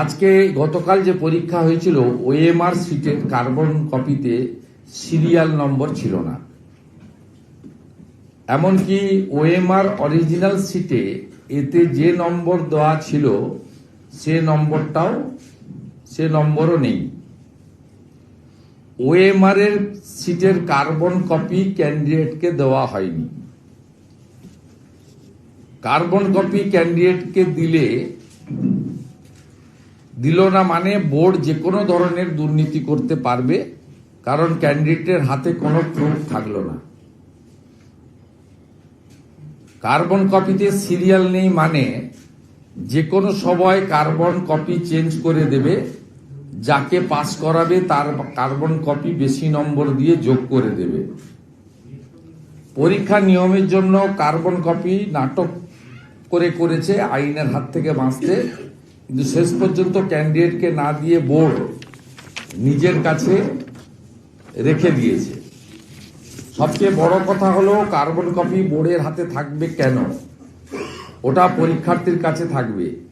আজকে গতকাল যে পরীক্ষা হয়েছিল ওএমআর সিটের কার্বন কপিতে সিরিয়াল নম্বর ছিল না। এমনকি ওএমআর অরিজিনাল সিটে এতে যে নম্বর দেওয়া ছিল, সে নম্বরটাও সে নম্বরও নেই। ওএমআর এর সিটের কার্বন কপি ক্যান্ডিডেটকে দেওয়া হয়নি। কার্বন কপি ক্যান্ডিডেটকে দিলে দিল না মানে বোর্ড যে কোনো ধরনের দুর্নীতি করতে পারবে, কারণ ক্যান্ডিডেটের হাতে কোনো প্রুফ থাকল না। কার্বন কপিতে সিরিয়াল নেই মানে যে কোনো সময় কার্বন কপি চেঞ্জ করে দেবে, যাকে পাস করাবে তার কার্বন কপি বেশি নম্বর দিয়ে যোগ করে দেবে। পরীক্ষা নিয়মের জন্য কার্বন কপি নাটক করে করেছে, আইনের হাত থেকে বাঁচতে। কিন্তু শেষ পর্যন্ত ক্যান্ডিডেটকে না দিয়ে বোর্ড নিজের কাছে রেখে দিয়েছে। সবচেয়ে বড় কথা হলো, কার্বন কপি বোর্ডের হাতে থাকবে কেন? ওটা পরীক্ষার্থীর কাছে থাকবে।